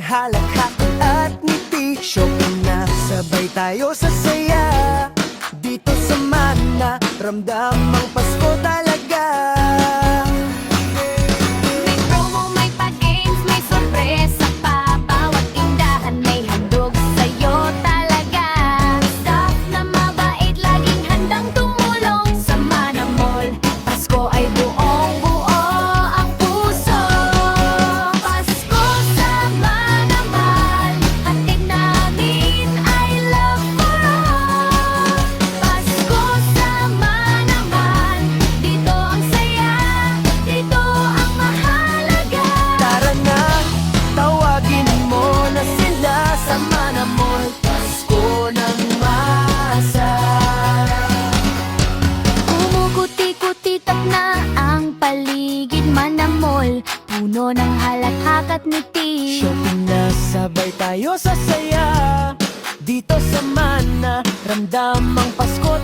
halakhak at ngiti. Shopping na sabay tayo sa saya. Dito sa mana Ramdam ang Pasko talaga manamol Puno ng halakhak at ngiti. Shopping na sabay tayo sa saya. Dito sa Mana Ramdam ang Pasko